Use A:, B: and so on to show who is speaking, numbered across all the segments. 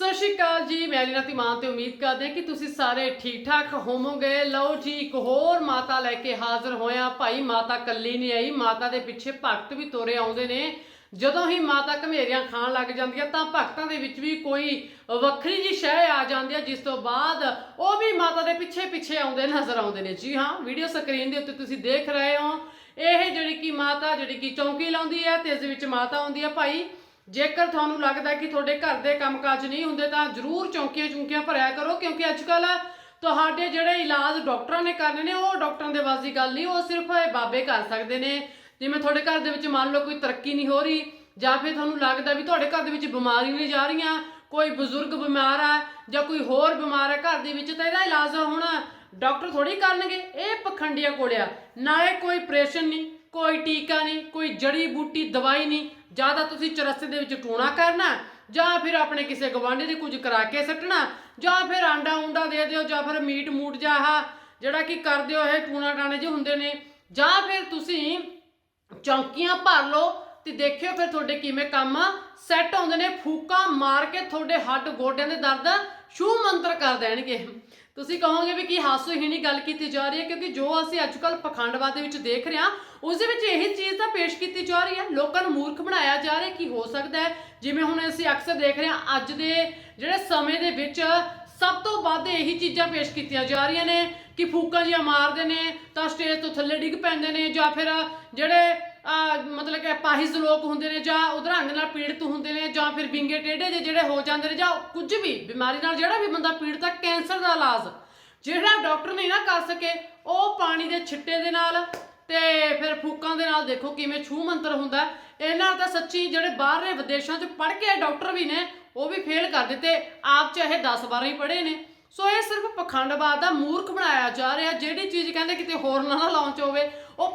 A: ਸਤਿ ਸ਼੍ਰੀ ਅਕਾਲ ਜੀ, ਮੈਂ ਲੀਨਾ ਤਿਮਾਨ ਤੇ ਉਮੀਦ ਕਰਦੇ ਹਾਂ ਕਿ ਤੁਸੀਂ ਸਾਰੇ ਠੀਕ ਠਾਕ ਹੋਵੋਗੇ। ਲਓ ਜੀ, ਇੱਕ ਹੋਰ ਮਾਤਾ ਲੈ ਕੇ ਹਾਜ਼ਰ ਹੋਇਆ। ਭਾਈ ਮਾਤਾ ਕੱਲੀ ਨਹੀਂ ਆਈ, ਮਾਤਾ ਦੇ ਪਿੱਛੇ ਭਗਤ ਵੀ ਤੋਰੇ ਆਉਂਦੇ ਨੇ। ਜਦੋਂ ਹੀ ਮਾਤਾ ਘਮੇਰੀਆਂ ਖਾਣ ਲੱਗ ਜਾਂਦੀ ਹੈ ਤਾਂ ਭਗਤਾਂ ਦੇ ਵਿੱਚ ਵੀ ਕੋਈ ਵੱਖਰੀ ਜੀ ਸ਼ੈ ਆ ਜਾਂਦੀ ਹੈ, ਜਿਸ ਤੋਂ ਬਾਅਦ ਉਹ ਵੀ ਮਾਤਾ ਦੇ ਪਿੱਛੇ ਪਿੱਛੇ ਆਉਂਦੇ ਨਜ਼ਰ ਆਉਂਦੇ ਨੇ। ਜੀ ਹਾਂ, ਵੀਡੀਓ ਸਕਰੀਨ ਦੇ ਉੱਤੇ ਤੁਸੀਂ ਦੇਖ ਰਹੇ ਹੋ। ਇਹ ਜਿਹੜੀ ਕਿ ਮਾਤਾ, ਜਿਹੜੀ ਕਿ ਚੌਂਕੀ ਲਾਉਂਦੀ ਹੈ ਤੇ ਇਸ ਦੇ ਵਿੱਚ ਮਾਤਾ ਆਉਂਦੀ ਹੈ। ਭਾਈ ਜੇਕਰ ਤੁਹਾਨੂੰ ਲੱਗਦਾ ਕਿ ਤੁਹਾਡੇ ਘਰ ਦੇ ਕੰਮਕਾਜ ਨਹੀਂ ਹੁੰਦੇ ਤਾਂ ਜ਼ਰੂਰ ਚੌਂਕੀਆਂ ਚੁੰਕੀਆਂ ਭਰਿਆ ਕਰੋ, ਕਿਉਂਕਿ ਅੱਜ ਕੱਲ ਤੁਹਾਡੇ ਜਿਹੜੇ ਇਲਾਜ ਡਾਕਟਰਾਂ ਨੇ ਕਰਨੇ ਨੇ, ਉਹ ਡਾਕਟਰਾਂ ਦੇ ਵੱਸ ਗੱਲ ਨਹੀਂ, ਉਹ ਸਿਰਫ ਇਹ ਬਾਬੇ ਕਰ ਸਕਦੇ ਨੇ। ਜਿਵੇਂ ਤੁਹਾਡੇ ਘਰ ਦੇ ਵਿੱਚ ਮੰਨ ਲਓ ਕੋਈ ਤਰੱਕੀ ਨਹੀਂ ਹੋ ਰਹੀ, ਜਾਂ ਫਿਰ ਤੁਹਾਨੂੰ ਲੱਗਦਾ ਵੀ ਤੁਹਾਡੇ ਘਰ ਦੇ ਵਿੱਚ ਬਿਮਾਰੀ ਨਹੀਂ ਜਾ ਰਹੀਆਂ, ਕੋਈ ਬਜ਼ੁਰਗ ਬਿਮਾਰ ਆ, ਜਾਂ ਕੋਈ ਹੋਰ ਬਿਮਾਰ ਹੈ ਘਰ ਦੇ ਵਿੱਚ, ਤਾਂ ਇਹਦਾ ਇਲਾਜ ਹੁਣ ਡਾਕਟਰ ਥੋੜੀ ਕਰਨਗੇ, ਇਹ ਪਖੰਡੀਆਂ ਕੋਲਿਆ ਨਾਲੇ ਕੋਈ ਪ੍ਰੇਸ਼ਨ ਨਹੀਂ। ਕੋਈ ਟੀਕਾ ਨਹੀਂ, ਕੋਈ ਜੜੀ ਬੂਟੀ, ਦਵਾਈ ਨਹੀਂ। ਜ਼ਿਆਦਾ ਤੁਸੀਂ ਚਰਸੇ ਦੇ ਵਿੱਚ ਟੂਣਾ ਕਰਨਾ, ਜਾਂ ਫਿਰ ਆਪਣੇ ਕਿਸੇ ਗਵਾਂਢੀ ਦੇ ਕੁਝ ਕਰਾ ਕੇ ਸੱਟਣਾ, ਜਾਂ ਫਿਰ ਆਂਡਾ ਉਂਡਾ ਦੇ ਦਿਓ, ਜਾਂ ਫਿਰ ਮੀਟ ਮੂਟ ਜਾਂ ਆਹ ਜਿਹੜਾ ਕਿ ਕਰਦੇ ਹੋ ਇਹ ਟੂਣਾ ਟਾਣੇ ਜਿਹੇ ਹੁੰਦੇ ਨੇ। ਜਾਂ ਫਿਰ ਤੁਸੀਂ ਚੌਂਕੀਆਂ ਭਰ ਲਓ ਤੇ ਦੇਖਿਓ ਫਿਰ ਤੁਹਾਡੇ ਕਿਵੇਂ ਕੰਮ ਸੈੱਟ ਆਉਂਦੇ ਨੇ, ਫੂਕਾਂ ਮਾਰ ਕੇ ਤੁਹਾਡੇ ਹੱਡ ਗੋਡਿਆਂ ਦੇ ਦਰਦ ਛੂ ਮੰਤਰ ਕਰ ਦੇਣਗੇ। ਤੁਸੀਂ ਕਹੋਗੇ ਵੀ ਕੀ ਹਾਸੋ ਹੀ ਨਹੀਂ ਗੱਲ ਕੀਤੀ ਜਾ ਰਹੀ ਹੈ, ਕਿਉਂਕਿ ਜੋ ਅਸੀਂ ਅੱਜਕੱਲ ਪਖੰਡਵਾਦ ਦੇ ਵਿੱਚ ਦੇਖ ਰਹੇ ਹਾਂ ਉਸ ਦੇ ਵਿੱਚ ਇਹੀ ਚੀਜ਼ ਤਾਂ ਪੇਸ਼ ਕੀਤੀ ਜਾ ਰਹੀ ਹੈ। ਲੋਕਾਂ ਨੂੰ ਮੂਰਖ ਬਣਾਇਆ ਜਾ ਰਿਹਾ ਕੀ ਹੋ ਸਕਦਾ ਹੈ, ਜਿਵੇਂ ਹੁਣ ਅਸੀਂ ਅਕਸਰ ਦੇਖ ਰਹੇ ਹਾਂ, ਅੱਜ ਦੇ ਜਿਹੜੇ ਸਮੇਂ ਦੇ ਵਿੱਚ ਸਭ ਤੋਂ ਵੱਧ ਇਹੀ ਚੀਜ਼ਾਂ ਪੇਸ਼ ਕੀਤੀਆਂ ਜਾ ਰਹੀਆਂ ਨੇ, ਕਿ ਫੂਕਾਂ ਜੀਆਂ ਮਾਰਦੇ ਨੇ, ਤਾਂ ਸਟੇਜ ਤੋਂ ਥੱਲੇ ਡਿੱਗ ਪੈਂਦੇ ਨੇ, ਜਾਂ ਫਿਰ ਜਿਹੜੇ ਮਤਲਬ ਕਿ ਪਾਹਿਜ਼ ਲੋਕ ਹੁੰਦੇ ਨੇ ਜਾਂ ਉਧਰੰਗ ਨਾਲ ਪੀੜਤ ਹੁੰਦੇ ਨੇ ਜਾਂ ਫਿਰ ਵਿੰਗੇ ਟੇਢੇ ਜਿਹੇ ਜਿਹੜੇ ਹੋ ਜਾਂਦੇ ਨੇ ਜਾਂ ਕੁਝ ਵੀ, ਬਿਮਾਰੀ ਨਾਲ ਜਿਹੜਾ ਵੀ ਬੰਦਾ ਪੀੜਤ ਹੈ ਕੈਂਸਰ ਦਾ ਇਲਾਜ, ਜਿਹੜਾ ਡਾਕਟਰ ਨਹੀਂ ਨਾ ਕਰ ਸਕੇ, ਉਹ ਪਾਣੀ ਦੇ ਛਿੱਟੇ ਦੇ ਨਾਲ ਤੇ ਫਿਰ ਫੂਕਾਂ ਦੇ ਨਾਲ ਦੇਖੋ ਕਿਵੇਂ ਛੂ ਮੰਤਰ ਹੁੰਦਾ। ਇਹਨਾਂ ਤਾਂ ਸੱਚੀ ਜਿਹੜੇ ਬਾਹਰਲੇ ਵਿਦੇਸ਼ਾਂ 'ਚ ਪੜ੍ਹ ਕੇ ਆਏ ਡਾਕਟਰ ਵੀ ਨੇ, ਉਹ ਵੀ ਫੇਲ ਕਰ ਦਿੱਤੇ, ਆਪ ਚਾਹੇ 10 12 ਹੀ ਪੜ੍ਹੇ ਨੇ। ਸੋ ਇਹ ਸਿਰਫ ਪਖੰਡਵਾਦ ਦਾ ਮੂਰਖ ਬਣਾਇਆ ਜਾ ਰਿਹਾ, ਜਿਹੜੀ ਚੀਜ਼ ਕਹਿੰਦੇ ਕਿਤੇ ਹੋਰ ਨਾ ਨਾ ਲਾਂਚ ਹੋਵੇ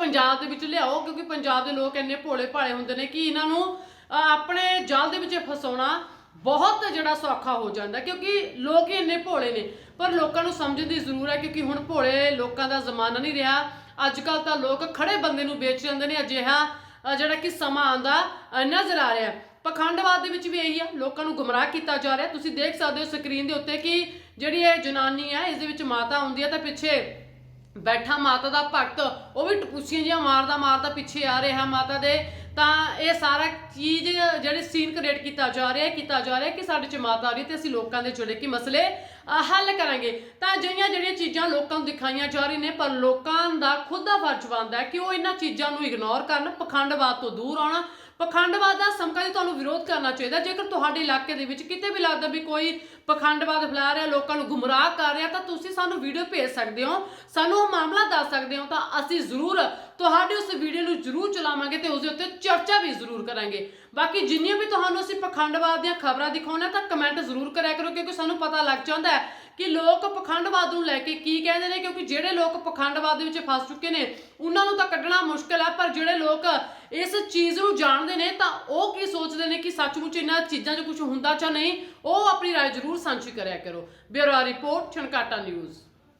A: ਪੰਜਾਬ ਦੇ ਵਿੱਚ ਲਿਆਓ, ਕਿਉਂਕਿ ਪੰਜਾਬ ਦੇ ਲੋਕ ਇੰਨੇ ਭੋਲੇ ਭਾਲੇ ਹੁੰਦੇ ਨੇ ਕਿ ਇਹਨਾਂ ਨੂੰ ਆਪਣੇ ਜਾਲ ਦੇ ਵਿੱਚ ਫਸਾਉਣਾ ਬਹੁਤ ਜਿਹੜਾ ਸੌਖਾ ਹੋ ਜਾਂਦਾ, ਕਿਉਂਕਿ ਲੋਕ ਹੀ ਇੰਨੇ ਭੋਲੇ ਨੇ। ਪਰ ਲੋਕਾਂ ਨੂੰ ਸਮਝਣ ਦੀ ਜ਼ਰੂਰ ਹੈ, ਕਿਉਂਕਿ ਹੁਣ ਭੋਲੇ ਲੋਕਾਂ ਦਾ ਜ਼ਮਾਨਾ ਨਹੀਂ ਰਿਹਾ। ਅੱਜ ਕੱਲ ਤਾਂ ਲੋਕ ਖੜੇ ਬੰਦੇ ਨੂੰ ਵੇਚ ਜਾਂਦੇ ਨੇ, ਅਜਿਹਾ ਜਿਹੜਾ ਕਿ ਸਮਾਂ ਆਂਦਾ ਨਜ਼ਰ ਆ ਰਿਹਾ। ਹੈ। ਪਖੰਡਵਾਦ ਦੇ ਵਿੱਚ ਵੀ ਇਹੀ ਆ, ਲੋਕਾਂ ਨੂੰ ਗੁੰਮਰਾਹ ਕੀਤਾ ਜਾ ਰਿਹਾ। ਤੁਸੀਂ ਦੇਖ ਸਕਦੇ ਹੋ ਸਕਰੀਨ ਦੇ ਉੱਤੇ ਕਿ ਜਿਹੜੀ ਇਹ ਜਨਾਨੀ ਹੈ, ਇਸ ਦੇ ਵਿੱਚ ਮਾਤਾ ਹੁੰਦੀ ਹੈ ਤਾਂ ਪਿੱਛੇ ਬੈਠਾ ਮਾਤਾ ਦਾ ਭਗਤ, ਉਹ ਵੀ ਟਪੂਸੀਆਂ ਜਿਹਾ ਮਾਰਦਾ ਮਾਰਦਾ ਪਿੱਛੇ ਆ ਰਿਹਾ ਮਾਤਾ ਦੇ। ਤਾਂ ਇਹ ਸਾਰਾ ਚੀਜ਼ ਜਿਹੜੀ ਸੀਨ ਕ੍ਰੀਏਟ ਕੀਤਾ ਜਾ ਰਿਹਾ, ਕੀਤਾ ਜਾ ਰਿਹਾ ਕਿ ਸਾਡੇ ਚ ਮਾਤਾ ਆ ਰਹੀ ਹੈ ਤੇ ਅਸੀਂ ਲੋਕਾਂ ਦੇ ਜਿਹੜੇ ਕਿ ਮਸਲੇ ਹੱਲ ਕਰਾਂਗੇ। ਤਾਂ ਅਜਿਹੀਆਂ ਜਿਹੜੀਆਂ ਚੀਜ਼ਾਂ ਲੋਕਾਂ ਨੂੰ ਦਿਖਾਈਆਂ ਜਾ ਰਹੀਆਂ ਨੇ, ਪਰ ਲੋਕਾਂ ਦਾ ਖੁਦ ਦਾ ਫਰਜ਼ ਬਣਦਾ ਹੈ ਕਿ ਉਹ ਇਹਨਾਂ ਚੀਜ਼ਾਂ ਨੂੰ ਇਗਨੋਰ ਕਰਨ, ਪਖੰਡਵਾਦ ਤੋਂ ਦੂਰ ਆਉਣਾ ਪਖੰਡਵਾਦ ਦਾ ਸਮਕਾ ਦੀ ਤੁਹਾਨੂੰ ਵਿਰੋਧ ਕਰਨਾ ਚਾਹੀਦਾ। ਜੇਕਰ ਤੁਹਾਡੇ ਇਲਾਕੇ ਦੇ ਵਿੱਚ ਕਿਤੇ ਵੀ ਲੱਗਦਾ ਵੀ ਕੋਈ ਪਖੰਡਵਾਦ ਫੈਲਾ ਰਿਹਾ, ਲੋਕਾਂ ਨੂੰ ਗੁੰਮਰਾਹ ਕਰ ਰਿਹਾ, ਤਾਂ ਤੁਸੀਂ ਸਾਨੂੰ ਵੀਡੀਓ ਭੇਜ ਸਕਦੇ ਹੋ। ਸਾਨੂੰ ਉਹ ਮਾਮਲਾ ਦੱਸ ਸਕਦੇ ਹੋ, ਤਾਂ ਅਸੀਂ ਜ਼ਰੂਰ ਤੁਹਾਡੀ ਉਸ ਵੀਡੀਓ ਨੂੰ ਜ਼ਰੂਰ ਚਲਾਵਾਂਗੇ ਤੇ ਉਸ ਦੇ ਉੱਤੇ ਚਰਚਾ ਵੀ ਜ਼ਰੂਰ ਕਰਾਂਗੇ। ਬਾਕੀ ਜਿੰਨੀਆਂ ਵੀ ਤੁਹਾਨੂੰ ਅਸੀਂ ਪਖੰਡਵਾਦ ਦੀਆਂ ਖਬਰਾਂ ਦਿਖਾਉਣਾ, ਤਾਂ ਕਮੈਂਟ ਜ਼ਰੂਰ ਕਰਿਆ ਕਰੋ, ਕਿਉਂਕਿ ਸਾਨੂੰ ਪਤਾ ਲੱਗ ਜਾਂਦਾ ਹੈ ਕਿ ਲੋਕ ਪਖੰਡਵਾਦ ਨੂੰ ਲੈ ਕੇ ਕੀ ਕਹਿੰਦੇ ਨੇ ਕਿਉਂਕਿ ਜਿਹੜੇ ਲੋਕ ਪਖੰਡਵਾਦ ਦੇ ਵਿੱਚ ਫਸ ਚੁੱਕੇ ਨੇ ਉਹਨਾਂ ਨੂੰ ਤਾਂ ਕੱਢਣਾ ਮੁਸ਼ਕਲ ਹੈ ਪਰ ਜਿਹੜੇ ਲੋਕ ਇਸ ਚੀਜ਼ ਨੂੰ ਜਾਣਦੇ ਨੇ ਤਾਂ ਉਹ ਕੀ ਸੋਚਦੇ ਨੇ ਕਿ ਸੱਚਮੁੱਚ ਇਹਨਾਂ ਚੀਜ਼ਾਂ 'ਚ ਕੁਝ ਹੁੰਦਾ ਜਾਂ ਨਹੀਂ ਉਹ ਆਪਣੀ رائے ਜ਼ਰੂਰ ਸਾਂਝੀ ਕਰਿਆ ਕਰੋ ਬਿਊਰੋ ਰਿਪੋਰਟ ਛਣਕਾਟਾ ਨਿਊਜ਼